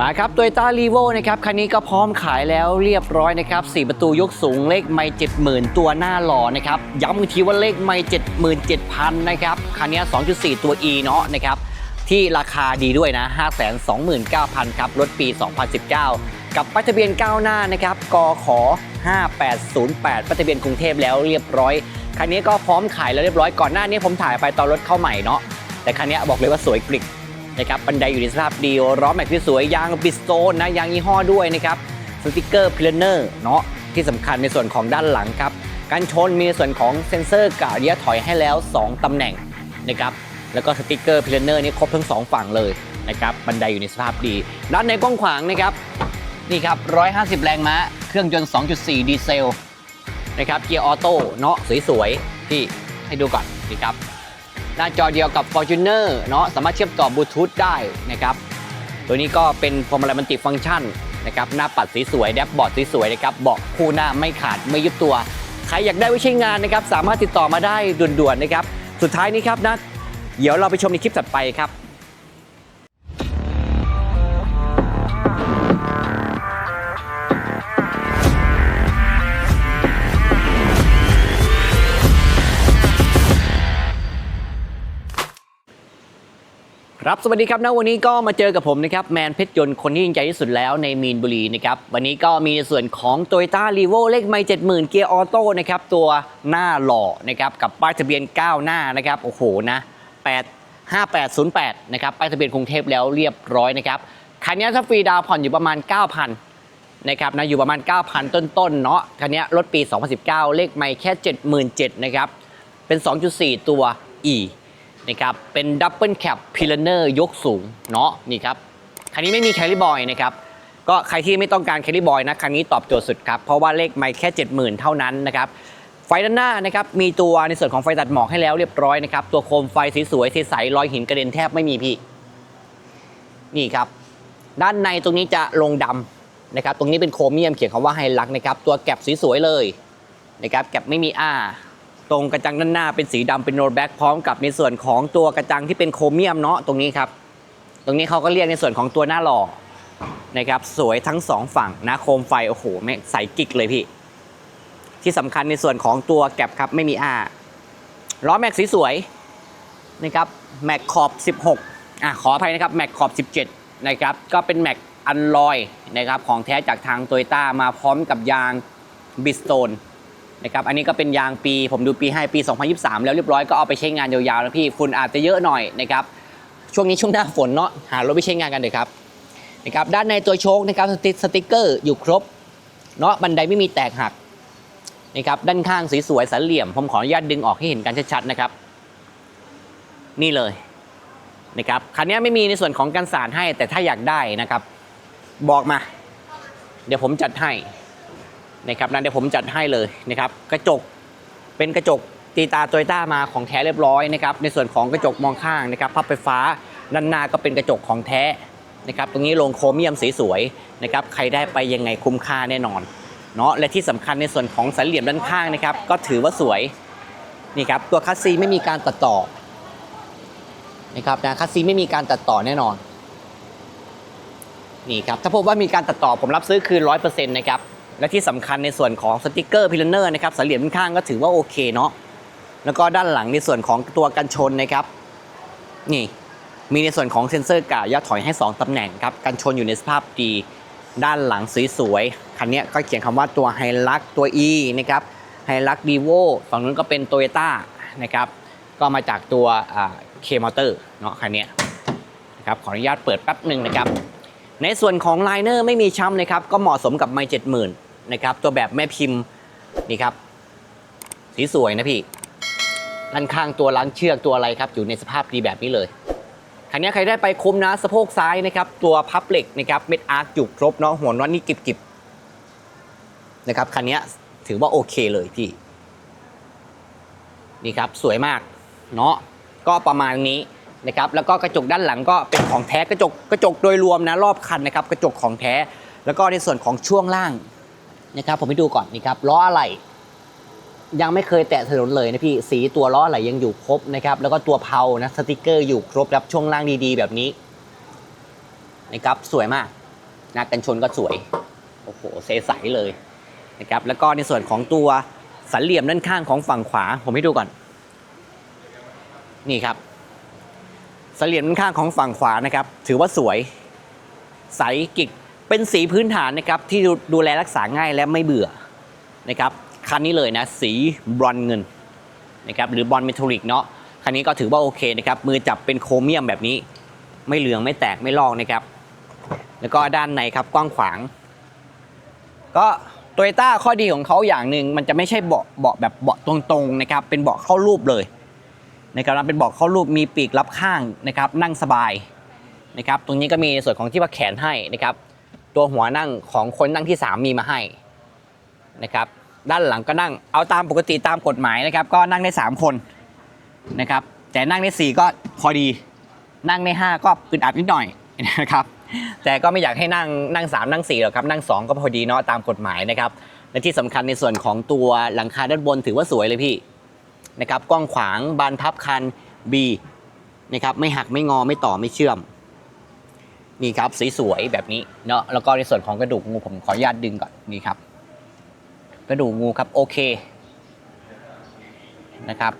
มาครับ Toyota r e v o นะครับคันนี้ก็พร้อมขายแล้วเรียบร้อยนะครับ4ประตูยกสูงเลขไม่70,000ตัวหน้าหล่อนะครับย้ำอีกทีว่าเลขไม่77,000นเจ็ดพันนะครับคันนี้ 2.4 ตัว E เนาะนะครับที่ราคาดีด้วยนะ 529,000 ครับรถปี 2019 กับป้ายทะเบียนก้าวหน้านะครับกข5808ป้ายทะเบียนกรุงเทพแล้วเรียบร้อยคันนี้ก็พร้อมขายแล้วเรียบร้อยก่อนหน้านี้ผมถ่ายไปตอนรถเข้าใหม่เนาะแต่คันนี้บอกเลยว่าสวยกริก นะครับบันไดอยู่ในสภาพดีล้อแม็กที่สวยยางบิสโตนนะยางยี่ห้อด้วยนะครับสติกเกอร์พิลเนอร์เนาะที่สำคัญในส่วนของด้านหลังครับการชนมีในส่วนของเซ็นเซอร์กับระยะถอยให้แล้ว 2ตำแหน่งนะครับแล้วก็สติกเกอร์พิลเนอร์นี่ครบทั้ง 2 ฝั่งเลยนะครับบันไดอยู่ในสภาพดี ด้านในกว้างขวางนะครับนี่ครับ 150 แรงม้า เครื่องยนต์ 2.4 ดีเซล นะครับ เกียร์ออโต้ เนาะสวยๆ ที่ให้ดูก่อนนี่ครับ หน้าจอเดียวกับ Fortuner เนาะสามารถเชื่อมต่อบลูทูธได้นะครับ ตัวนี้ก็เป็นพวงมาลัยมันติฟังก์ชันนะครับหน้าปัดสีสวยแดชบอร์ดสีสวยนะครับเบาะคู่หน้าไม่ขาดไม่ยุบตัว ใครอยากได้ไว้ใช้งานนะครับ สามารถติดต่อมาได้ด่วนๆนะครับ สุดท้ายนี้ครับนะเดี๋ยวเราไปชมในคลิปถัดไปครับ ครับ สวัสดีครับนะวันนี้ก็มาเจอกับผมนะครับแมนเพชรยนต์คนที่ยิ่งใหญ่ที่สุดแล้วในมีนบุรีนะครับวันนี้ก็มีในส่วนของ t o y ต้ารีโวเลขไม่70,000เกียร์ออโต้นะครับตัวหน้าหล่อนะครับกับป้ายทะเบียน 9 หน้านะครับโอ้โหนะ8 5808นะครับป้ายทะเบียนกรุงเทพแล้วเรียบร้อยนะครับคันนี้ถ้าฟรีดาวผ่อนอยู่ประมาณ 9,000นะครับนะอยู่ประมาณ 9,000 ต้นๆเนาะคันนี้รถปี 2019 เลขไม่แค่ 77,000นะครับเป็น 2.4 ตัว E นะครับเป็นดับเบิลแคปพิลเนอร์ยกสูงเนาะนี่ครับคันนี้ไม่มีแคลิบอยนะครับก็ใครที่ไม่ต้องการแคลิบอยนะคันนี้ตอบโจทย์สุดครับเพราะว่าเลขไม่แค่ 70,000 เท่านั้นนะครับไฟด้านหน้านะครับมีตัวในส่วนของไฟตัดหมอกให้แล้วเรียบร้อยนะครับตัวโคมไฟสีสวยสีใสรอยหินกระเด็นแทบไม่มีพี่นี่ครับด้านในตรงนี้จะลงดำนะครับตรงนี้เป็นโครเมียมเขียนคำว่าไฮลักนะครับตัวแก็บสีสวยเลยนะครับแก็บไม่มีอ้า ตรงกระจังด้านหน้าเป็นสีดำเป็นโรลแบ็กพร้อมกับในส่วนของตัวกระจังที่เป็นโครเมียมเนาะตรงนี้ครับ ตรงนี้เขาก็เรียกในส่วนของตัวหน้าหล่อนะครับสวยทั้งสองฝั่งนะโคมไฟโอ้โหแม่ใสกิกเลยพี่ ที่สำคัญในส่วนของตัวแก็บครับไม่มีอาล้อแม็กสีสวยนะครับแม็กขอบ 16อะขออภัยนะครับแม็กขอบ 17นะครับก็เป็นแม็กอันลอยนะครับของแท้จากทางโตโยต้ามาพร้อมกับยางบิสโตน นะครับอันนี้ก็เป็นยางปีผมดูปีให้ปี 2023 แล้วเรียบร้อยก็เอาไปใช้งานยาวๆนะพี่ฝุ่นอาจจะเยอะหน่อยนะครับช่วงนี้ช่วงหน้าฝนเนาะหารถไปใช้งานกันเลยครับนะครับด้านในตัวโชคนะครับสติสติกเกอร์อยู่ครบเนาะบันไดไม่มีแตกหักนะครับด้านข้างสวยๆสันเหลี่ยม ผมขออนุญาตดึงออกให้เห็นกันชัดๆนะครับ นี่เลยนะครับคันนี้ไม่มีในส่วนของกันสารให้แต่ถ้าอยากได้นะครับ บอกมา เดี๋ยวผมจัดให้ นะครับนั้นเดี๋ยวผมจัดให้เลยนะครับกระจกเป็นกระจกตีตาโตโยต้ามาของแท้เรียบร้อยนะครับในส่วนของกระจกมองข้างนะครับพับไฟฟ้าด้านหน้าก็เป็นกระจกของแท้นะครับตรงนี้ลงโครเมียมสีสวยนะครับใครได้ไปยังไงคุ้มค่าแน่นอนเนาะและที่สำคัญในส่วนของสันเหลี่ยมด้านข้างนะครับก็ถือว่าสวยนี่ครับตัวคัสซีไม่มีการตัดต่อนะครับนะคัสซีไม่มีการตัดต่อแน่นอนนี่ครับถ้าพบว่ามีการตัดต่อผมรับซื้อคืนร้อยเปอร์เซ็นต์นะครับ และที่สำคัญในส่วนของสติกเกอร์พิลเนอร์นะครับสันเหลี่ยมข้างก็ถือว่าโอเคเนาะแล้วก็ด้านหลังในส่วนของตัวกันชนนะครับ นี่มีในส่วนของเซ็นเซอร์กายอดถอยให้ 2ตำแหน่งครับกันชนอยู่ในสภาพดีด้านหลังสวยๆคันนี้ก็เขียนคำว่าตัวไฮลักตัว E นะครับไฮลักดีโวฝั่งนู้นก็เป็นโตโยต้านะครับก็มาจากตัวเคมอเตอร์เนาะคันนี้นะครับขออนุญาตเปิดแป๊บหนึ่งนะครับในส่วนของไลเนอร์ไม่มีช้ำนะครับ ก็เหมาะสมกับไมเจ็ดหมื่น นะครับ ตัวแบบแม่พิมพ์นี่ครับ สีสวยนะพี่ด้านข้างตัวล้างเชือกตัวอะไรครับอยู่ในสภาพดีแบบนี้เลยคันนี้ใครได้ไปคุ้มนะสะโพกซ้ายนะครับ ตัวพับเหล็กนะครับเม็ดอาร์คอยู่ครบเนาะหัวน็อตนี่กิบๆนะครับคันนี้ถือว่าโอเคเลยพี่นี่ครับสวยมากเนาะก็ประมาณนี้นะครับแล้วก็กระจกด้านหลังก็เป็นของแท้กระจกกระจกโดยรวมนะรอบคันนะครับ กระจกของแท้ แล้วก็ในส่วนของช่วงล่าง นะครับผมไปดูก่อนนี่ครับล้ออะไหล่ยังไม่เคยแตะถนนเลยนะพี่สีตัวล้ออะไหล่ยังอยู่ครบนะครับ แล้วก็ตัวเพานะสติกเกอร์อยู่ครบครับช่วงล่างดีๆ แบบนี้นะครับสวยมากนะกันชนก็สวยโอ้โหเซใสเลยนะครับแล้วก็ในส่วนของตัวสันเหลี่ยมด้านข้างของฝั่งขวา ผมให้ดูก่อน นี่ครับสันเหลี่ยมด้านข้างของฝั่งขวานะครับ ถือว่าสวย ใสกิก เป็นสีพื้นฐานนะครับที่ดูแลรักษาง่ายและไม่เบื่อนะครับคันนี้เลยนะสีบรอนเงินนะครับหรือบรอนเมทัลลิกเนาะคันนี้ก็ถือว่าโอเคนะครับมือจับเป็นโครเมียมแบบนี้ ไม่เหลืองไม่แตกไม่ลอกนะครับ แล้วก็ด้านในครับกว้างขวาง ก็โตโยต้าข้อดีของเขาอย่างหนึ่งมันจะไม่ใช่เบาะเบาะแบบเบาะตรงๆนะครับเป็นเบาะเข้ารูปเลยนะครับเป็นเบาะเข้ารูปมีปีกรับข้างนะครับนั่งสบายนะครับตรงนี้ก็มีส่วนของที่ว่าแขนให้นะครับ ตัวหัวนั่งของคนนั่งที่ 3 มีมาให้นะครับด้านหลังก็นั่งเอาตามปกติตามกฎหมายนะครับ ก็นั่งได้ 3 คนนะครับแต่นั่งได้ 4 ก็พอดี นั่งใน5ก็อึดอัดนิดหน่อยนะครับแต่ก็ไม่อยากให้นั่งนั่ง 3 นั่ง4หรอกครับนั่ง 2 ก็พอดีเนาะตามกฎหมายนะครับและที่สำคัญในส่วนของตัวหลังคาด้านบนถือว่าสวยเลยพี่นะครับกว้างขวางบานพับคัน B นะครับไม่หักไม่งอไม่ต่อไม่เชื่อม นี่ครับสีสวยแบบนี้เนาะแล้วก็ในส่วนของกระดูกงูผมขออนุญาตดึงก่อนนี่ครับ กระดูกงูครับโอเคนะครับ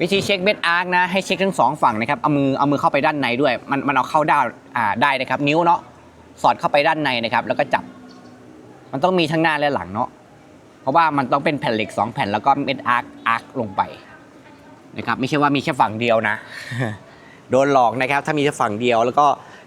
วิธีเช็คเบสอาร์คนะให้เช็คทั้งสองฝั่งนะครับเอามือเอามือเข้าไปด้านในด้วย มันมันเอาเข้าด้อ่าได้นะครับ นิ้วเนาะสอดเข้าไปด้านในนะครับ แล้วก็จับ มันต้องมีทั้งหน้าและหลังเนาะเพราะว่ามันต้องเป็นแผ่นเหล็กสองแผ่นแล้วก็เม็ดอาร์คอาร์คลงไปนะครับ ไม่ใช่ว่ามีแค่ฝั่งเดียวนะ โดนหลอกนะครับ ถ้ามีแค่ฝั่งเดียวแล้วก็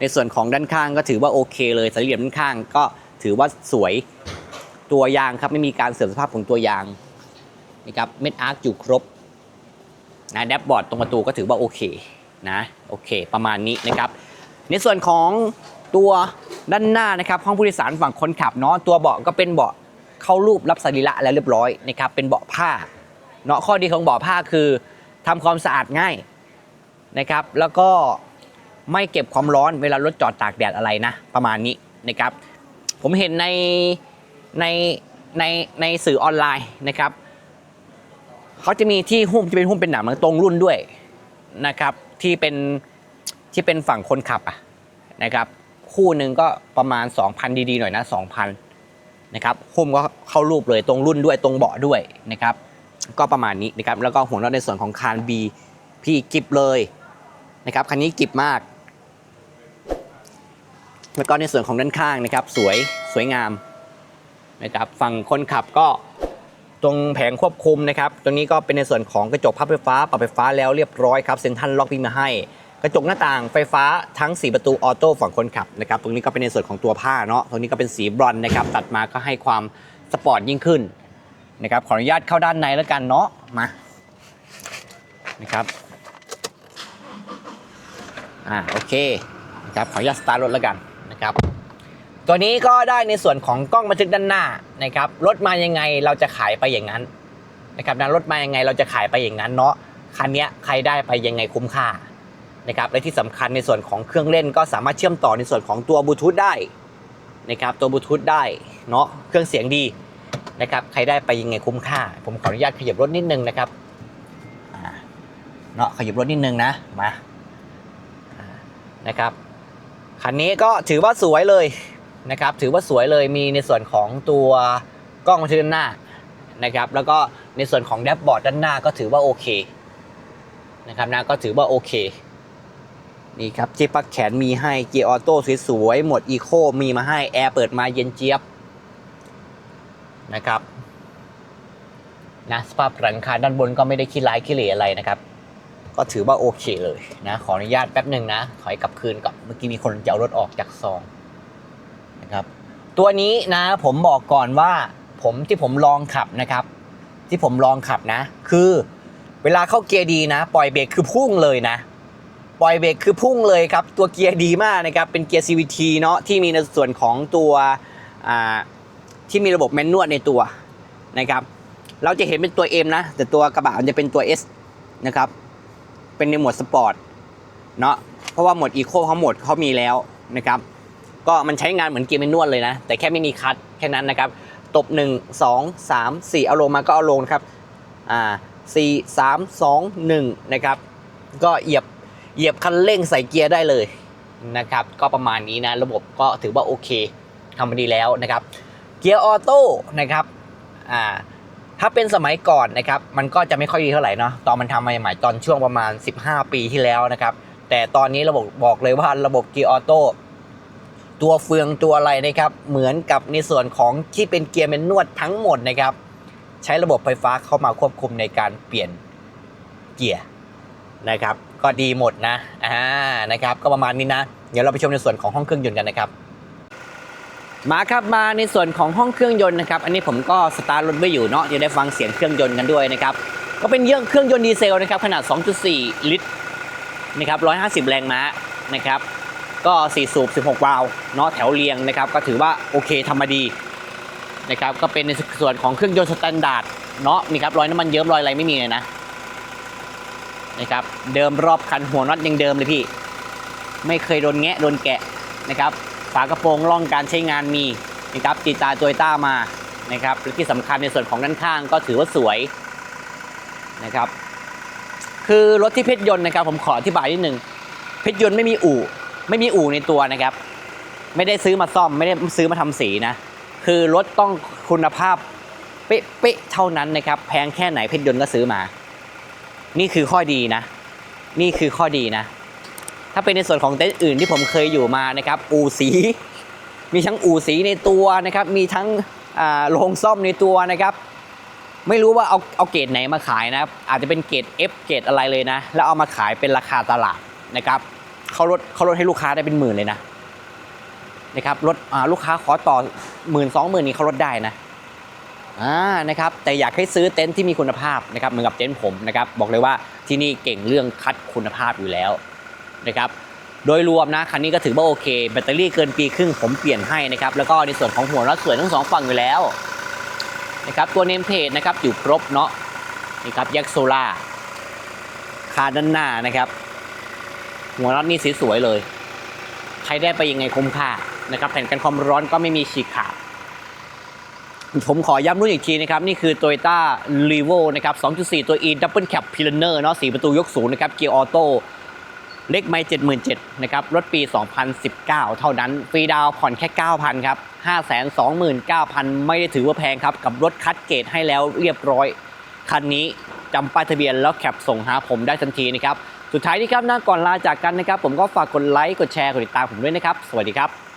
ในส่วนของด้านข้างก็ถือว่าโอเคเลยสันเหลี่ยมด้านข้างก็ถือว่าสวยตัวยางครับไม่มีการเสื่อมสภาพของตัวยางนะครับเม็ดอาร์คอยู่ครบนะแดชบอร์ดตรงประตูก็ถือว่าโอเคนะโอเค ประมาณนี้นะครับในส่วนของตัวด้านหน้านะครับห้องผู้โดยสารฝั่งคนขับเนาะตัวเบาะก็เป็นเบาะเข้ารูปรับสรีระแล้วเรียบร้อยนะครับเป็นเบาะผ้าเนาะข้อดีของเบาะผ้าคือทำความสะอาดง่ายนะครับ แล้วก็ ไม่เก็บความร้อนเวลารถจอดตากแดดอะไรนะ ประมาณนี้นะครับ ผมเห็นในในในในสื่อออนไลน์นะครับเขาจะมีที่หุ้มจะเป็นหุ้มเป็นหนังตรงรุ่นด้วยนะครับ ที่เป็นที่เป็นฝั่งคนขับอะนะครับ คู่หนึ่งก็ประมาณ 2,000 ดีๆหน่อยนะ 2,000นะครับหุ้มก็เข้ารูปเลยตรงรุ่นด้วยตรงเบาะด้วยนะครับ ก็ประมาณนี้นะครับแล้วก็หัวน็อตในส่วนของคาน B พี่กิบเลยนะครับคันนี้กิบมาก แล้วก็ในส่วนของด้านข้างนะครับ สวยสวยงามนะครับฝั่งคนขับก็ตรงแผงควบคุมนะครับตรงนี้ก็เป็นในส่วนของกระจกพับไฟฟ้าปรับไฟฟ้าแล้วเรียบร้อยครับเซ็นทรัลล็อกพิมมาให้ กระจกหน้าต่างไฟฟ้าทั้ง 4 ประตูออโต้ฝั่งคนขับนะครับตรงนี้ก็เป็นในส่วนของตัวผ้าเนาะตรงนี้ก็เป็นสีบรอนนะครับตัดมาก็ให้ความสปอร์ตยิ่งขึ้นนะครับขออนุญาตเข้าด้านในแล้วกันเนาะมานะครับอ่าโอเคนะครับขออนุญาตสตาร์ทรถแล้วกัน นะครับ ตัวนี้ก็ได้ในส่วนของกล้องบันทึกด้านหน้านะครับรถมายังไงเราจะขายไปอย่างนั้นนะครับนะรถมายังไงเราจะขายไปอย่างนั้นเนาะคันนี้ใครได้ไปยังไงคุ้มค่านะครับและที่สำคัญในส่วนของเครื่องเล่นก็สามารถเชื่อมต่อในส่วนของตัวบลูทูธได้นะครับตัวบลูทูธได้เนาะเครื่องเสียงดีนะครับใครได้ไปยังไงคุ้มค่า ผมขออนุญาตขยับรถนิดนึงนะครับเนาะขยับรถนิดนึงนะมานะครับ คันนี้ก็ถือว่าสวยเลยนะครับ ถือว่าสวยเลยมีในส่วนของตัวกล้องบันทึกด้านหน้านะครับ แล้วก็ในส่วนของแดชบอร์ดด้านหน้าก็ถือว่าโอเคนะครับนะก็ถือว่าโอเคนี่ครับที่ปลั๊กแขนมีให้เกียร์ออโต้สวยๆหมดอีโคมีมาให้แอร์เปิดมาเย็นเจี๊ยบนะครับนะสภาพหลังคาด้านบนก็ไม่ได้ขี้ร้ายขี้เหร่อะไรนะครับ ก็ถือว่าโอเคเลยนะ ขออนุญาตแป๊บหนึ่งนะถอยกลับคืนก่อนเมื่อกี้มีคนจะเอารถออกจากซองนะครับ ตัวนี้นะผมบอกก่อนว่าผมที่ผมลองขับนะครับ ที่ผมลองขับนะ คือเวลาเข้าเกียร์ดีนะ ปล่อยเบรกคือพุ่งเลยนะ ปล่อยเบรกคือพุ่งเลยครับ ตัวเกียร์ดีมากนะครับ เป็นเกียร์ CVT เนาะที่มีในส่วนของตัวที่มีระบบแมนนวลในตัวนะครับ เราจะเห็นเป็นตัว M นะ แต่ตัวกระบะมันจะเป็นตัว S นะครับ เป็นในหมวดสปอร์ตเนาะเพราะว่าหมวดอีโคเขาหมดเขามีแล้วนะครับ ก็มันใช้งานเหมือนเกียร์แมนนวลเลยนะ แต่แค่ไม่มีคัทแค่นั้นนะครับ ตบ 1 2 3 4 เอาลงมาก็เอาลงนะครับอ่า4 3 2 1 นะครับ ก็เหยียบเหยียบคันเร่งใส่เกียร์ได้เลยนะครับ ก็ประมาณนี้นะ ระบบก็ถือว่าโอเคทำมาดีแล้วนะครับ เกียร์ออโต้นะครับอ่า ถ้าเป็นสมัยก่อนนะครับมันก็จะไม่ค่อยดีเท่าไหร่เนาะตอนมันทำมาใหม่ๆตอนช่วงประมาณ 15 ปีที่แล้วนะครับ แต่ตอนนี้ระบบบอกเลยว่าระบบเกียร์ออโต้ตัวเฟืองตัวอะไรนะครับ เหมือนกับในส่วนของที่เป็นเกียร์เมนนวดทั้งหมดนะครับ ใช้ระบบไฟฟ้าเข้ามาควบคุมในการเปลี่ยนเกียร์นะครับ ก็ดีหมดนะอ่านะครับ ก็ประมาณนี้นะ เดี๋ยวเราไปชมในส่วนของห้องเครื่องยนต์กันนะครับ มาครับมาในส่วนของห้องเครื่องยนต์นะครับ อันนี้ผมก็สตาร์ทรถไว้อยู่เนาะจะได้ฟังเสียงเครื่องยนต์กันด้วยนะครับ ก็เป็นเรื่อเครื่องยนต์ดีเซลนะครับ ขนาด 2.4 ลิตรนะครับ150 แรงม้านะครับ ก็ 4 สูบ 16 วาล์วเนาะแถวเรียงนะครับ ก็ถือว่าโอเคทำมาดีนะครับ ก็เป็นในส่วนของเครื่องยนต์สแตนดาร์ดเนาะนี่ครับรอยน้ำมันเยิ้มรอยอะไรไม่มีเลยนะนะครับ เดิมรอบคันหัวน็อตยังเดิมเลยพี่ ไม่เคยโดนแงะโดนแกะนะครับากระโปรงร่องการใช้งานมีนะครับติดตาโตโยต้ามานะครับและที่สำคัญในส่วนของด้านข้างก็ถือว่าสวยนะครับคือรถที่เพชรยนต์นะครับ ผมขออธิบายนิดหนึ่งเพชรยนต์ไม่มีอู่ ไม่มีอู่ในตัวนะครับ ไม่ได้ซื้อมาซ่อมไม่ได้ซื้อมาทำสีนะ คือรถต้องคุณภาพเป๊ะๆเท่านั้นนะครับ แพงแค่ไหนเพชรยนต์ก็ซื้อมา นี่คือข้อดีนะ นี่คือข้อดีนะ ถ้าเป็นในส่วนของเต็นท์อื่นที่ผมเคยอยู่มานะครับอู่สี มีทั้งอู่สีในตัวนะครับ มีทั้งโรงซ่อมในตัวนะครับ ไม่รู้ว่าเอาเอาเกรดไหนมาขายนะครับอาจจะเป็นเกรด F เกรดอะไรเลยนะ แล้วเอามาขายเป็นราคาตลาดนะครับเขาลดเขาลดให้ลูกค้าได้เป็นหมื่นเลยนะนะครับลดลูกค้าขอต่อหมื่นสองหมื่นนี้เขาลดได้นะอ่านะครับแต่อยากให้ซื้อเต็นท์ที่มีคุณภาพนะครับเหมือนกับเต็นท์ผมนะครับบอกเลยว่าที่นี่เก่งเรื่องคัดคุณภาพอยู่แล้ว นะครับโดยรวมนะคันนี้ก็ถือว่าโอเค แบตเตอรี่เกินปีครึ่งผมเปลี่ยนให้นะครับแล้วก็ในส่วนของหัวน็อตสวยทั้งสองฝั่งอยู่แล้วนะครับตัวเนมเพจนะครับอยู่ครบเนาะนี่ครับยักษ์โซล่าคาด้านหน้านะครับ หัวน็อตนี่สีสวยเลยใช้ได้ไปยังไงคุ้มค่านะครับแผ่นกันความร้อนก็ไม่มีฉีกขาดผมขอย้ำรุ่นอีกทีนะครับ นี่คือ Toyota r e v o นะครับ 2.4 ตัว E Double Cab p i l a n e r เนาะ4ประตูยกสูงนะครับ เกียร์ออโต้ เลขไม่77,000นะครับ รถปี 2019 เท่านั้น ฟรีดาวผ่อนแค่ 9,000 ครับ 529,000 ไม่ได้ถือว่าแพงครับ กับรถคัดเกรดให้แล้วเรียบร้อย คันนี้จำป้ายทะเบียนแล้วแคปส่งหาผมได้ทันทีนะครับ สุดท้ายนี้ครับนะก่อนลาจากกันนะครับ ผมก็ฝากกดไลค์ กดแชร์ กดติดตามผมด้วยนะครับ สวัสดีครับ